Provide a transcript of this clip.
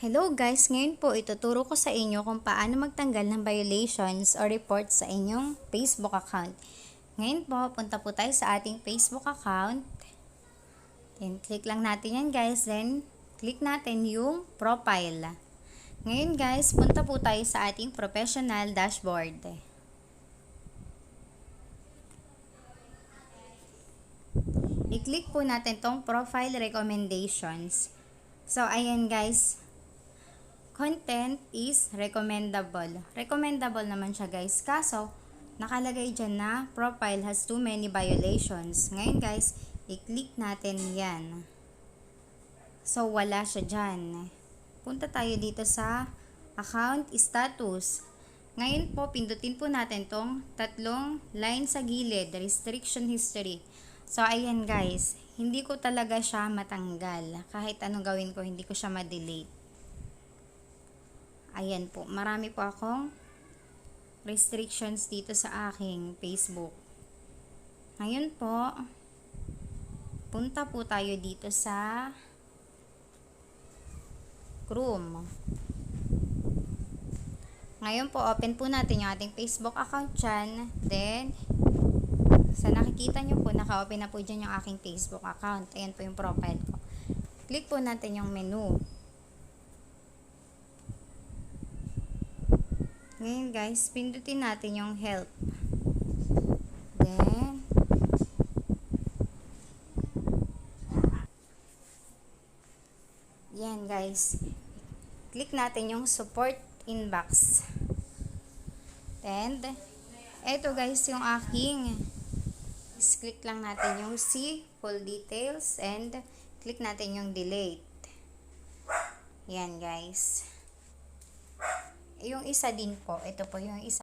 Hello guys, ngayon po ituturo ko sa inyo kung paano magtanggal ng violations or reports sa inyong Facebook account. Ngayon po, punta po tayo sa ating Facebook account. Then, click lang natin yan guys. Then, click natin yung profile. Ngayon guys, punta po tayo sa ating professional dashboard. I-click po natin tong profile recommendations. So, ayan guys, content is recommendable. Recommendable naman siya guys. Kaso, nakalagay dyan na profile has too many violations. Ngayon guys, i-click natin yan. So, wala siya dyan. Punta tayo dito sa account status. Ngayon po, pindutin po natin tong tatlong line sa gilid, restriction history. So, ayan guys, hindi ko talaga siya matanggal. Kahit anong gawin ko, hindi ko siya ma-delete. Ayan po, marami po akong restrictions dito sa aking Facebook. Ngayon po, punta po tayo dito sa Chrome. Ngayon po, open po natin yung ating Facebook account dyan. Then, sa nakikita nyo po, naka-open na po dyan yung aking Facebook account. Ayan po yung profile ko. Click po natin yung menu. Ngayon guys, pindutin natin yung help. Then, yan guys. Click natin yung support inbox. And, eto guys yung aking is click lang natin yung see full details and click natin yung delete. Yan guys. Yung isa din po, ito po yung isa